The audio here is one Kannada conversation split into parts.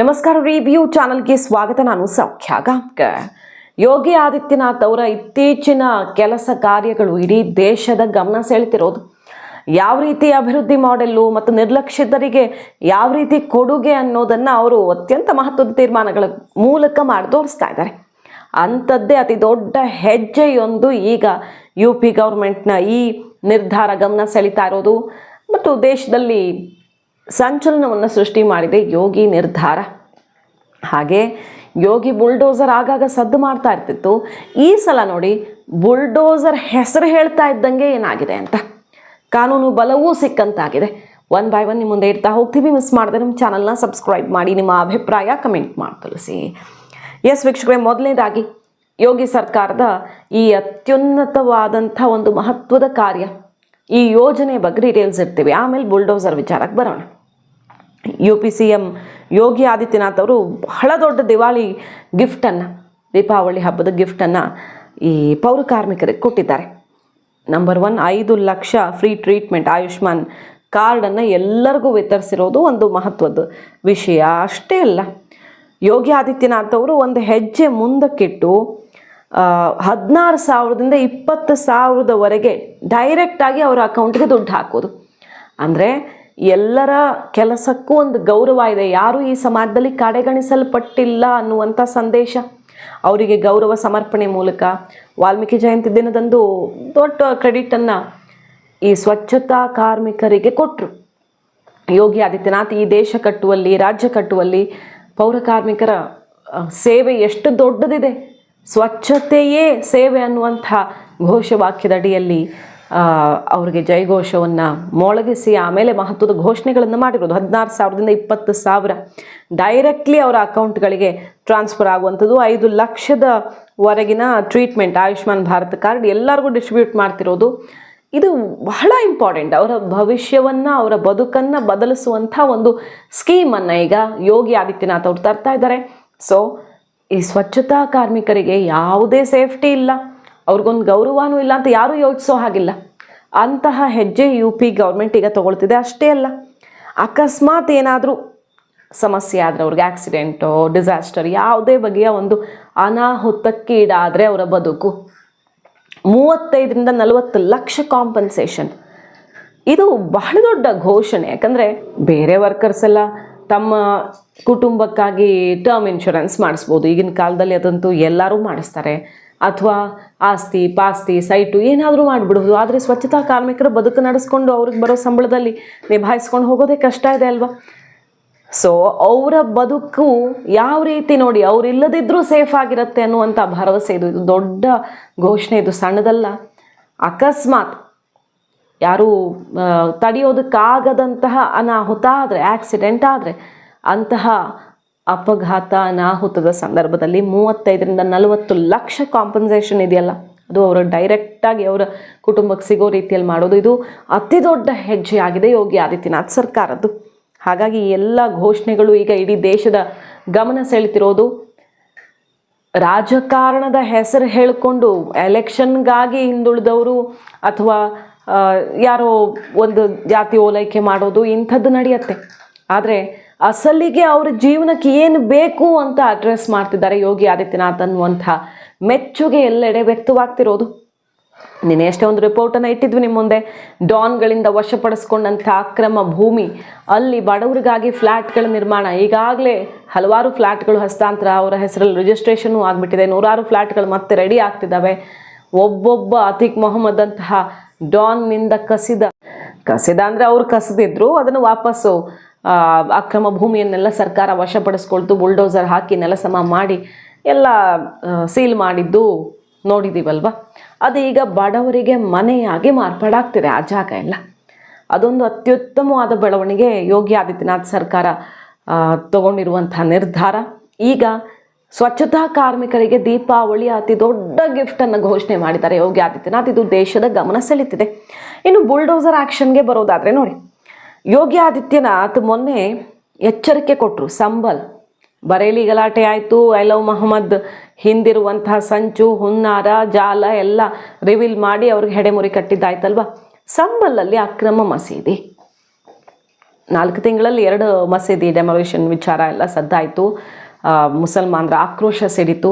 ನಮಸ್ಕಾರ ರಿವ್ಯೂ ಚಾನಲ್ಗೆ ಸ್ವಾಗತ. ನಾನು ಸೌಖ್ಯ ಗಾಮ್ಕ ಯೋಗಿ ಆದಿತ್ಯನಾಥ್ ಅವರ ಇತ್ತೀಚಿನ ಕೆಲಸ ಕಾರ್ಯಗಳು ಇಡೀ ದೇಶದ ಗಮನ ಸೆಳೆತಿರೋದು. ಯಾವ ರೀತಿ ಅಭಿವೃದ್ಧಿ ಮಾಡೆಲ್ಲು ಮತ್ತು ನಿರ್ಲಕ್ಷಿತರಿಗೆ ಯಾವ ರೀತಿ ಕೊಡುಗೆ ಅನ್ನೋದನ್ನು ಅವರು ಅತ್ಯಂತ ಮಹತ್ವದ ತೀರ್ಮಾನಗಳ ಮೂಲಕ ಮಾಡಿ ತೋರಿಸ್ತಾ ಇದ್ದಾರೆ. ಅಂಥದ್ದೇ ಅತಿ ದೊಡ್ಡ ಹೆಜ್ಜೆಯೊಂದು ಈಗ ಯು ಪಿ ಗೌರ್ಮೆಂಟ್ನ ಈ ನಿರ್ಧಾರ ಗಮನ ಸೆಳೀತಾ ಇರೋದು. ಮತ್ತು ದೇಶದಲ್ಲಿ ಸಂಚಲನವನ್ನು ಸೃಷ್ಟಿ ಮಾಡಿದೆ ಯೋಗಿ ನಿರ್ಧಾರ. ಹಾಗೆ ಯೋಗಿ ಬುಲ್ಡೋಸರ್ ಆಗಾಗ ಸದ್ದು ಮಾಡ್ತಾ ಇರ್ತಿತ್ತು. ಈ ಸಲ ನೋಡಿ ಬುಲ್ಡೋಸರ್ ಹೆಸರು ಹೇಳ್ತಾ ಇದ್ದಂಗೆ ಏನಾಗಿದೆ ಅಂತ. ಕಾನೂನು ಬಲವೂ ಸಿಕ್ಕಂತಾಗಿದೆ. ಒನ್ ಬೈ ಒನ್ ನಿಮ್ಮ ಮುಂದೆ ಇಡ್ತಾ ಹೋಗ್ತೀವಿ. ಮಿಸ್ ಮಾಡಿದ್ರೆ ನಮ್ಮ ಚಾನಲ್ನ ಸಬ್ಸ್ಕ್ರೈಬ್ ಮಾಡಿ, ನಿಮ್ಮ ಅಭಿಪ್ರಾಯ ಕಮೆಂಟ್ ಮಾಡಿ ತಿಳಿಸಿ ಎಸ್ ವೀಕ್ಷಕರೇ, ಮೊದಲನೇದಾಗಿ ಯೋಗಿ ಸರ್ಕಾರದ ಈ ಅತ್ಯುನ್ನತವಾದಂಥ ಒಂದು ಮಹತ್ವದ ಕಾರ್ಯ, ಈ ಯೋಜನೆ ಬಗ್ಗೆ ಡೀಟೇಲ್ಸ್ ಇರ್ತೀವಿ. ಆಮೇಲೆ ಬುಲ್ಡೋಸರ್ ವಿಚಾರಕ್ಕೆ ಬರೋಣ. U P C M Yogi Adityanath ಅವರು ಬಹಳ ದೊಡ್ಡ ದಿವಾಳಿ ಗಿಫ್ಟನ್ನು, ದೀಪಾವಳಿ ಹಬ್ಬದ ಗಿಫ್ಟನ್ನು ಈ ಪೌರ ಕಾರ್ಮಿಕರಿಗೆ ಕೊಟ್ಟಿದ್ದಾರೆ. ನಂಬರ್ ಒನ್, ಐದು ಲಕ್ಷ ಫ್ರೀ ಟ್ರೀಟ್ಮೆಂಟ್ ಆಯುಷ್ಮಾನ್ ಕಾರ್ಡನ್ನು ಎಲ್ಲರಿಗೂ ವಿತರಿಸಿರೋದು ಒಂದು ಮಹತ್ವದ ವಿಷಯ. ಅಷ್ಟೇ ಅಲ್ಲ, ಯೋಗಿ ಆದಿತ್ಯನಾಥ್ ಅವರು ಒಂದು ಹೆಜ್ಜೆ ಮುಂದಕ್ಕಿಟ್ಟು ಹದಿನಾರು ಸಾವಿರದಿಂದ ಇಪ್ಪತ್ತು ಸಾವಿರದವರೆಗೆ ಡೈರೆಕ್ಟಾಗಿ ಅವರ ಅಕೌಂಟ್ಗೆ ದುಡ್ಡು ಹಾಕೋದು. ಅಂದರೆ ಎಲ್ಲರ ಕೆಲಸಕ್ಕೂ ಒಂದು ಗೌರವ ಇದೆ. ಯಾರೂ ಈ ಸಮಾಜದಲ್ಲಿ ಕಡೆಗಣಿಸಲ್ಪಟ್ಟಿಲ್ಲ ಅನ್ನುವಂಥ ಸಂದೇಶ. ಅವರಿಗೆ ಗೌರವ ಸಮರ್ಪಣೆ ಮೂಲಕ ವಾಲ್ಮೀಕಿ ಜಯಂತಿ ದಿನದಂದು ದೊಡ್ಡ ಕ್ರೆಡಿಟನ್ನು ಈ ಸ್ವಚ್ಛತಾ ಕಾರ್ಮಿಕರಿಗೆ ಕೊಟ್ಟರು ಯೋಗಿ ಆದಿತ್ಯನಾಥ್ ಈ ದೇಶ ಕಟ್ಟುವಲ್ಲಿ, ರಾಜ್ಯ ಕಟ್ಟುವಲ್ಲಿ ಪೌರ ಕಾರ್ಮಿಕರ ಸೇವೆ ಎಷ್ಟು ದೊಡ್ಡದಿದೆ. ಸ್ವಚ್ಛತೆಯೇ ಸೇವೆ ಅನ್ನುವಂಥ ಘೋಷವಾಕ್ಯದಡಿಯಲ್ಲಿ ಅವ್ರಿಗೆ ಜಯಘೋಷವನ್ನು ಮೊಳಗಿಸಿ ಆಮೇಲೆ ಮಹತ್ವದ ಘೋಷಣೆಗಳನ್ನು ಮಾಡಿರೋದು. ಹದಿನಾರು ಸಾವಿರದಿಂದ ಇಪ್ಪತ್ತು ಸಾವಿರ ಡೈರೆಕ್ಟ್ಲಿ ಅವರ ಅಕೌಂಟ್ಗಳಿಗೆ ಟ್ರಾನ್ಸ್ಫರ್ ಆಗುವಂಥದ್ದು. ಐದು ಲಕ್ಷದವರೆಗಿನ ಟ್ರೀಟ್ಮೆಂಟ್ ಆಯುಷ್ಮಾನ್ ಭಾರತ್ ಕಾರ್ಡ್ ಎಲ್ಲರಿಗೂ ಡಿಸ್ಟ್ರಿಬ್ಯೂಟ್ ಮಾಡ್ತಿರೋದು. ಇದು ಬಹಳ ಇಂಪಾರ್ಟೆಂಟ್ ಅವರ ಭವಿಷ್ಯವನ್ನು, ಅವರ ಬದುಕನ್ನು ಬದಲಿಸುವಂಥ ಒಂದು ಸ್ಕೀಮನ್ನು ಈಗ ಯೋಗಿ ಆದಿತ್ಯನಾಥ್ ಅವರು ತರ್ತಾ ಇದ್ದಾರೆ. ಸೊ ಈ ಸ್ವಚ್ಛತಾ ಕಾರ್ಮಿಕರಿಗೆ ಯಾವುದೇ ಸೇಫ್ಟಿ ಇಲ್ಲ. ಅವ್ರಿಗೊಂದು ಗೌರವನೂ ಇಲ್ಲ ಅಂತ ಯಾರೂ ಯೋಚಿಸೋ ಹಾಗಿಲ್ಲ. ಅಂತಹ ಹೆಜ್ಜೆ ಯು ಪಿ ಗೌರ್ಮೆಂಟ್ ಈಗ ತಗೊಳ್ತಿದೆ. ಅಷ್ಟೇ ಅಲ್ಲ, ಅಕಸ್ಮಾತ್ ಏನಾದರೂ ಸಮಸ್ಯೆ ಆದರೆ, ಅವ್ರಿಗೆ ಆಕ್ಸಿಡೆಂಟು ಡಿಸಾಸ್ಟರ್ ಯಾವುದೇ ಬಗೆಯ ಒಂದು ಅನಾಹುತಕ್ಕೀಡಾದರೆ ಅವರ ಬದುಕು. ಮೂವತ್ತೈದರಿಂದ ನಲವತ್ತು ಲಕ್ಷ ಕಾಂಪನ್ಸೇಷನ್ ಇದು ಬಹಳ ದೊಡ್ಡ ಘೋಷಣೆ. ಯಾಕಂದರೆ ಬೇರೆ ವರ್ಕರ್ಸ್ ಎಲ್ಲ ತಮ್ಮ ಕುಟುಂಬಕ್ಕಾಗಿ ಟರ್ಮ್ ಇನ್ಶೂರೆನ್ಸ್ ಮಾಡಿಸ್ಬೋದು. ಈಗಿನ ಕಾಲದಲ್ಲಿ ಅದಂತೂ ಎಲ್ಲರೂ ಮಾಡಿಸ್ತಾರೆ. ಅಥವಾ ಆಸ್ತಿ, ಪಾಸ್ತಿ, ಸೈಟು ಏನಾದರೂ ಮಾಡಿಬಿಡ್ಬೋದು ಆದರೆ ಸ್ವಚ್ಛತಾ ಕಾರ್ಮಿಕರು ಬದುಕು ನಡೆಸ್ಕೊಂಡು ಅವ್ರಿಗೆ ಬರೋ ಸಂಬಳದಲ್ಲಿ ನಿಭಾಯಿಸ್ಕೊಂಡು ಹೋಗೋದೇ ಕಷ್ಟ ಇದೆ ಅಲ್ವಾ? ಸೊ ಅವರ ಬದುಕು ಯಾವ ರೀತಿ ನೋಡಿ ಅವರಿಲ್ಲದಿದ್ದರೂ ಸೇಫ್ ಆಗಿರುತ್ತೆ ಅನ್ನುವಂಥ ಭರವಸೆ ಇದು. ಇದು ದೊಡ್ಡ ಘೋಷಣೆ, ಇದು ಸಣ್ಣದಲ್ಲ. ಅಕಸ್ಮಾತ್ ಯಾರೂ ತಡೆಯೋದಕ್ಕಾಗದಂತಹ ಅನಾಹುತ ಆದರೆ ಆಕ್ಸಿಡೆಂಟ್ ಆದರೆ ಅಂತಹ ಅಪಘಾತ ಅನಾಹುತದ ಸಂದರ್ಭದಲ್ಲಿ ಮೂವತ್ತೈದರಿಂದ ನಲವತ್ತು ಲಕ್ಷ ಕಾಂಪನ್ಸೇಷನ್ ಇದೆಯಲ್ಲ? ಅದು ಅವರು ಡೈರೆಕ್ಟಾಗಿ ಅವರ ಕುಟುಂಬಕ್ಕೆ ಸಿಗೋ ರೀತಿಯಲ್ಲಿ ಮಾಡೋದು. ಇದು ಅತಿ ದೊಡ್ಡ ಹೆಜ್ಜೆ ಆಗಿದೆ ಯೋಗಿ ಆದಿತ್ಯನಾಥ್ ಸರ್ಕಾರದ್ದು. ಹಾಗಾಗಿ ಎಲ್ಲ ಘೋಷಣೆಗಳು ಈಗ ಇಡೀ ದೇಶದ ಗಮನ ಸೆಳೆತಿರೋದು. ರಾಜಕಾರಣದ ಹೆಸರು ಹೇಳಿಕೊಂಡು ಎಲೆಕ್ಷನ್ಗಾಗಿ ಹಿಂದುಳಿದವರು ಅಥವಾ ಯಾರೋ ಒಂದು ಜಾತಿ ಓಲೈಕೆ ಮಾಡೋದು ಇಂಥದ್ದು ನಡೆಯುತ್ತೆ. ಆದರೆ ಅಸಲಿಗೆ ಅವ್ರ ಜೀವನಕ್ಕೆ ಏನು ಬೇಕು ಅಂತ ಅಡ್ರೆಸ್ ಮಾಡ್ತಿದ್ದಾರೆ ಯೋಗಿ ಆದಿತ್ಯನಾಥ್ ಅನ್ನುವಂಥ ಮೆಚ್ಚುಗೆ ಎಲ್ಲೆಡೆ ವ್ಯಕ್ತವಾಗ್ತಿರೋದು. ನಿನ್ನೆ ಎಷ್ಟೇ ಒಂದು ರಿಪೋರ್ಟನ್ನು ಇಟ್ಟಿದ್ವಿ ನಿಮ್ಮ ಮುಂದೆ. ಡಾನ್ಗಳಿಂದ ವಶಪಡಿಸ್ಕೊಂಡಂಥ ಅಕ್ರಮ ಭೂಮಿ, ಅಲ್ಲಿ ಬಡವರಿಗಾಗಿ ಫ್ಲ್ಯಾಟ್ಗಳ ನಿರ್ಮಾಣ. ಈಗಾಗಲೇ ಹಲವಾರು ಫ್ಲ್ಯಾಟ್ಗಳು ಹಸ್ತಾಂತರ, ಅವರ ಹೆಸರಲ್ಲಿ ರಿಜಿಸ್ಟ್ರೇಷನು ಆಗಿಬಿಟ್ಟಿದೆ. ನೂರಾರು ಫ್ಲ್ಯಾಟ್ಗಳು ಮತ್ತೆ ರೆಡಿ ಆಗ್ತಿದ್ದಾವೆ. ಒಬ್ಬೊಬ್ಬ ಅತೀಕ್ ಮೊಹಮ್ಮದ್ ಅಂತಹ ಡಾನ್ನಿಂದ ಕಸಿದ ಕಸಿದ ಅಂದರೆ ಅವ್ರು ಕಸಿದಿದ್ರು, ಅದನ್ನು ವಾಪಸ್ಸು. ಅಕ್ರಮ ಭೂಮಿಯನ್ನೆಲ್ಲ ಸರ್ಕಾರ ವಶಪಡಿಸ್ಕೊಳ್ತು ಬುಲ್ಡೋಸರ್ ಹಾಕಿ ನೆಲಸಮ ಮಾಡಿ ಎಲ್ಲ ಸೀಲ್ ಮಾಡಿದ್ದು ನೋಡಿದ್ದೀವಲ್ವ ಅದು ಈಗ ಬಡವರಿಗೆ ಮನೆಯಾಗಿ ಮಾರ್ಪಾಡಾಗ್ತಿದೆ ಆ ಜಾಗ ಎಲ್ಲ. ಅದೊಂದು ಅತ್ಯುತ್ತಮವಾದ ಬೆಳವಣಿಗೆ ಯೋಗಿ ಆದಿತ್ಯನಾಥ್ ಸರ್ಕಾರ ತಗೊಂಡಿರುವಂತಹ ನಿರ್ಧಾರ. ಈಗ ಸ್ವಚ್ಛತಾ ಕಾರ್ಮಿಕರಿಗೆ ದೀಪಾವಳಿ ಅತಿ ದೊಡ್ಡ ಗಿಫ್ಟನ್ನು ಘೋಷಣೆ ಮಾಡಿದ್ದಾರೆ ಯೋಗಿ ಆದಿತ್ಯನಾಥ್. ಇದು ದೇಶದ ಗಮನ ಸೆಳೀತಿದೆ. ಇನ್ನು ಬುಲ್ಡೋಸರ್ ಆ್ಯಕ್ಷನ್ಗೆ ಬರೋದಾದರೆ ನೋಡಿ. ಯೋಗಿ ಆದಿತ್ಯನಾಥ್ ಮೊನ್ನೆ ಎಚ್ಚರಿಕೆ ಕೊಟ್ಟರು ಸಂಬಲ್. ಬರೇಲಿ ಗಲಾಟೆ ಆಯಿತು, ಐ ಲವ್ ಮೊಹಮ್ಮದ್ ಹಿಂದಿರುವಂತಹ ಸಂಚು, ಹುನ್ನಾರ, ಜಾಲ ಎಲ್ಲ ರಿವೀಲ್ ಮಾಡಿ ಅವ್ರಿಗೆ ಹೆಡೆಮುರಿ ಕಟ್ಟಿದ್ದಾಯ್ತಲ್ವ? ಸಂಬಲಲ್ಲಿ ಅಕ್ರಮ ಮಸೀದಿ. ನಾಲ್ಕು ತಿಂಗಳಲ್ಲಿ ಎರಡು ಮಸೀದಿ ಡೆಮೊಲೇಷನ್ ವಿಚಾರ ಎಲ್ಲ ಸದ್ದಾಯಿತು. ಮುಸಲ್ಮಾನರ ಆಕ್ರೋಶ ಸಿಡಿತು.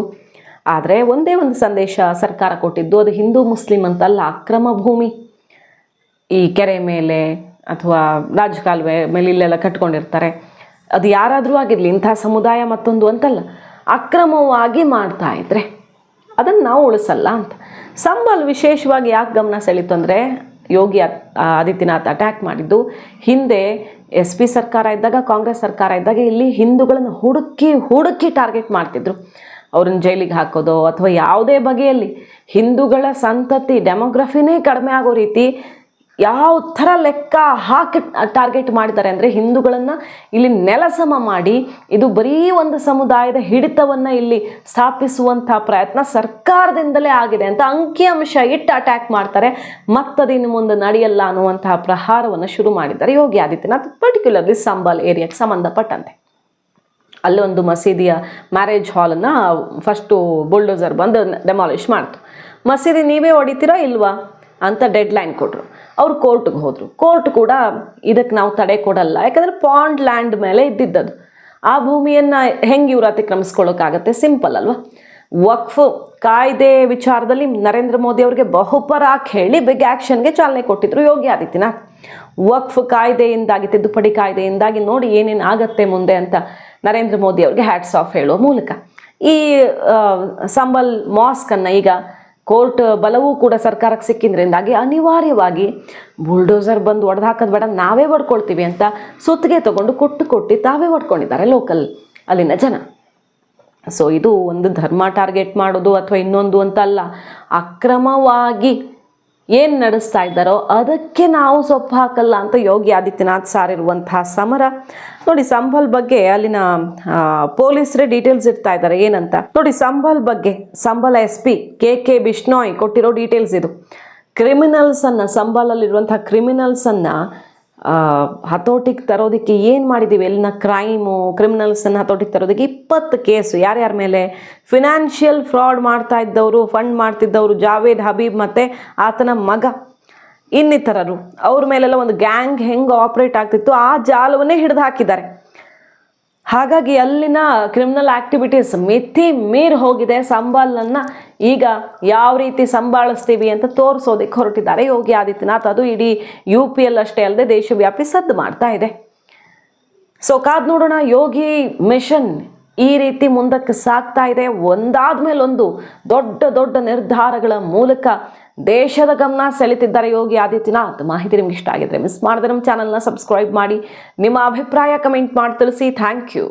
ಆದರೆ ಒಂದೇ ಒಂದು ಸಂದೇಶ ಸರ್ಕಾರ ಕೊಟ್ಟಿದ್ದು, ಅದು ಹಿಂದೂ ಮುಸ್ಲಿಂ ಅಂತಲ್ಲ, ಅಕ್ರಮ ಭೂಮಿ. ಈ ಕೆರೆ ಮೇಲೆ ಅಥವಾ ರಾಜಕಾಲುವೆ ಮೇಲೆ ಇಲ್ಲೆಲ್ಲ ಕಟ್ಕೊಂಡಿರ್ತಾರೆ. ಅದು ಯಾರಾದರೂ ಆಗಿರಲಿ, ಇಂಥ ಸಮುದಾಯ ಮತ್ತೊಂದು ಅಂತಲ್ಲ, ಅಕ್ರಮವಾಗಿ ಮಾಡ್ತಾ ಇದ್ರೆ ಅದನ್ನು ನಾವು ಉಳಿಸಲ್ಲ ಅಂತ. ಸಂಬಲ್ ವಿಶೇಷವಾಗಿ ಯಾಕೆ ಗಮನ ಸೆಳೀತು ಅಂದರೆ, ಯೋಗಿ ಆದಿತ್ಯನಾಥ್ ಅಟ್ಯಾಕ್ ಮಾಡಿದ್ದು, ಹಿಂದೆ ಎಸ್ ಪಿ ಸರ್ಕಾರ ಇದ್ದಾಗ, ಕಾಂಗ್ರೆಸ್ ಸರ್ಕಾರ ಇದ್ದಾಗ ಇಲ್ಲಿ ಹಿಂದೂಗಳನ್ನು ಹುಡುಕಿ ಹುಡುಕಿ ಟಾರ್ಗೆಟ್ ಮಾಡ್ತಿದ್ರು. ಅವ್ರನ್ನ ಜೈಲಿಗೆ ಹಾಕೋದು ಅಥವಾ ಯಾವುದೇ ಬಗೆಯಲ್ಲಿ ಹಿಂದೂಗಳ ಸಂತತಿ ಡೆಮೋಗ್ರಫಿನೇ ಕಡಿಮೆ ಆಗೋ ರೀತಿ ಯಾವ ಥರ ಲೆಕ್ಕ ಹಾಕಿ ಟಾರ್ಗೆಟ್ ಮಾಡಿದ್ದಾರೆ ಅಂದರೆ ಹಿಂದೂಗಳನ್ನು ಇಲ್ಲಿ ನೆಲಸಮ ಮಾಡಿ, ಇದು ಬರೀ ಒಂದು ಸಮುದಾಯದ ಹಿಡಿತವನ್ನು ಇಲ್ಲಿ ಸ್ಥಾಪಿಸುವಂಥ ಪ್ರಯತ್ನ ಸರ್ಕಾರದಿಂದಲೇ ಆಗಿದೆ ಅಂತ ಅಂಕಿಅಂಶ ಇಟ್ಟು ಅಟ್ಯಾಕ್ ಮಾಡ್ತಾರೆ. ಮತ್ತದಿನ್ನು ಮುಂದೆ ನಡೆಯಲ್ಲ ಅನ್ನುವಂತಹ ಪ್ರಹಾರವನ್ನು ಶುರು ಮಾಡಿದ್ದಾರೆ. ಯೋಗಿ ಆದಿತ್ಯನಾಥ್ ಪರ್ಟಿಕ್ಯುಲರ್ಲಿ ಸಂಬಾಲ್ ಏರಿಯಾಕ್ಕೆ ಸಂಬಂಧಪಟ್ಟಂತೆ. ಅಲ್ಲೊಂದು ಮಸೀದಿಯ ಮ್ಯಾರೇಜ್ ಹಾಲನ್ನು ಫಸ್ಟು ಬುಲ್ಡೋಸರ್ ಬಂದು ಡೆಮಾಲಿಷ್ ಮಾಡ್ತು. ಮಸೀದಿ ನೀವೇ ಹೊಡಿತೀರಾ ಇಲ್ವಾ ಅಂತ ಡೆಡ್ಲೈನ್ ಕೊಟ್ಟರು ಅವ್ರು ಕೋರ್ಟ್ಗೆ ಹೋದರು. ಕೋರ್ಟ್ ಕೂಡ ಇದಕ್ಕೆ ನಾವು ತಡೆ ಕೊಡಲ್ಲ. ಯಾಕಂದರೆ ಪಾಂಡ್ ಲ್ಯಾಂಡ್ ಮೇಲೆ ಇದ್ದಿದ್ದದು. ಆ ಭೂಮಿಯನ್ನು ಹೆಂಗೆ ಇವ್ರು ಅತಿಕ್ರಮಿಸ್ಕೊಳ್ಳೋಕ್ಕಾಗತ್ತೆ? ಸಿಂಪಲ್ ಅಲ್ವಾ? ವಕ್ಫ್ ಕಾಯ್ದೆ ವಿಚಾರದಲ್ಲಿ ನರೇಂದ್ರ ಮೋದಿ ಅವರಿಗೆ ಬಹುಪರಾಕ್ ಹೇಳಿ ಬಿಗ್ ಆ್ಯಕ್ಷನ್ಗೆ ಚಾಲನೆ ಕೊಟ್ಟಿದ್ರು ಯೋಗಿ ಆದಿತ್ಯನಾಥ್. ವಕ್ಫ್ ಕಾಯ್ದೆಯಿಂದಾಗಿ, ತಿದ್ದುಪಡಿ ಕಾಯ್ದೆಯಿಂದಾಗಿ ನೋಡಿ ಏನೇನು ಆಗತ್ತೆ ಮುಂದೆ ಅಂತ ನರೇಂದ್ರ ಮೋದಿ ಅವ್ರಿಗೆ ಹ್ಯಾಟ್ಸ್ ಆಫ್ ಹೇಳುವ ಮೂಲಕ. ಈ ಸಂಬಲ್ ಮಾಸ್ಕನ್ನು ಈಗ ಕೋರ್ಟ್ ಬಲವೂ ಕೂಡ ಸರ್ಕಾರಕ್ಕೆ ಸಿಕ್ಕಿದ್ರಿಂದಾಗಿ ಅನಿವಾರ್ಯವಾಗಿ ಬುಲ್ಡೋಸರ್ ಬಂದು ಒಡೆದು ಹಾಕೋದು ಬೇಡ, ನಾವೇ ಹೊಡ್ಕೊಳ್ತೀವಿ ಅಂತ ಸುತ್ತಿಗೆ ತಗೊಂಡು ಕೊಟ್ಟು ಕೊಟ್ಟು ತಾವೇ ಹೊಡ್ಕೊಂಡಿದ್ದಾರೆ ಲೋಕಲ್ ಅಲ್ಲಿನ ಜನ. ಸೊ ಇದು ಒಂದು ಧರ್ಮ ಟಾರ್ಗೆಟ್ ಮಾಡೋದು ಅಥವಾ ಇನ್ನೊಂದು ಅಂತ ಅಲ್ಲ ಅಕ್ರಮವಾಗಿ ಏನು ನಡೆಸ್ತಾ ಇದ್ದಾರೋ ಅದಕ್ಕೆ ನಾವು ಸೊಪ್ಪು ಹಾಕಲ್ಲ ಅಂತ ಯೋಗಿ ಆದಿತ್ಯನಾಥ್ ಸಾರಿರುವಂತಹ ಸಮರ. ನೋಡಿ, ಸಂಬಲ್ ಬಗ್ಗೆ ಅಲ್ಲಿನ ಪೊಲೀಸರೇ ಡೀಟೇಲ್ಸ್ ಇರ್ತಾ ಇದ್ದಾರೆ. ಏನಂತ? ನೋಡಿ, ಸಂಬಲ್ ಬಗ್ಗೆ, Sambhal S P K K Bishnoi ಕೊಟ್ಟಿರೋ ಡೀಟೇಲ್ಸ್ ಇದು. ಕ್ರಿಮಿನಲ್ಸನ್ನು ಕ್ರಿಮಿನಲ್ಸ್ ಕ್ರಿಮಿನಲ್ಸನ್ನು ಹತೋಟಿಗೆ ತರೋದಕ್ಕೆ ಏನು ಮಾಡಿದ್ದೀವಿ ಎಲ್ಲಿನ ಕ್ರೈಮು, ಕ್ರಿಮಿನಲ್ಸನ್ನು ಹತೋಟಿಗೆ ತರೋದಕ್ಕೆ ಇಪ್ಪತ್ತು ಕೇಸು. ಯಾರ್ಯಾರ ಮೇಲೆ? ಫಿನಾನ್ಷಿಯಲ್ ಫ್ರಾಡ್ ಮಾಡ್ತಾ ಇದ್ದವರು, ಫಂಡ್ ಮಾಡ್ತಿದ್ದವರು ಜಾವೇದ್ ಹಬೀಬ್ ಮತ್ತು ಆತನ ಮಗ. ಇನ್ನಿತರರು. ಅವ್ರ ಮೇಲೆಲ್ಲ ಒಂದು ಗ್ಯಾಂಗ್ ಹೆಂಗೆ ಆಪ್ರೇಟ್ ಆಗ್ತಿತ್ತು, ಆ ಜಾಲವನ್ನೇ ಹಿಡಿದು ಹಾಕಿದ್ದಾರೆ. ಹಾಗಾಗಿ ಅಲ್ಲಿನ ಕ್ರಿಮಿನಲ್ ಆಕ್ಟಿವಿಟೀಸ್ ಮಿತಿ ಮೀರಿ ಹೋಗಿದೆ. ಸಂಬಾಲನ್ನ ಈಗ ಯಾವ ರೀತಿ ಸಂಭಾಳಿಸ್ತೀವಿ ಅಂತ ತೋರಿಸೋದಕ್ಕೆ ಹೊರಟಿದ್ದಾರೆ. ಯೋಗಿ ಆದಿತ್ಯನಾಥ್ ಅದು ಇಡೀ ಯು ಪಿ ಎಲ್ ಅಷ್ಟೇ ಅಲ್ಲದೆ ದೇಶವ್ಯಾಪಿ ಸದ್ದು ಮಾಡ್ತಾ ಇದೆ. ಸೊ ಕಾದ್ ನೋಡೋಣ. ಯೋಗಿ ಮಿಷನ್ ಈ ರೀತಿ ಮುಂದಕ್ಕೆ ಸಾಗ್ತಾ ಇದೆ. ಒಂದಾದ ಮೇಲೊಂದು ದೊಡ್ಡ ದೊಡ್ಡ ನಿರ್ಧಾರಗಳ ಮೂಲಕ ದೇಶದ ಗಮನ ಸೆಳೆತಿದ್ದಾರೆ ಯೋಗಿ ಆದಿತ್ಯನಾಥ್. ಮಾಹಿತಿ ನಿಮ್ಗೆ ಇಷ್ಟ ಆಗಿದ್ರೆ ಮಿಸ್ ಮಾಡಿದ್ರೆ ನಮ್ಮ ಚಾನಲ್ನ ಸಬ್ಸ್ಕ್ರೈಬ್ ಮಾಡಿ. ನಿಮ್ಮ ಅಭಿಪ್ರಾಯ ಕಮೆಂಟ್ ಮಾಡಿ ತಿಳಿಸಿ. Thank you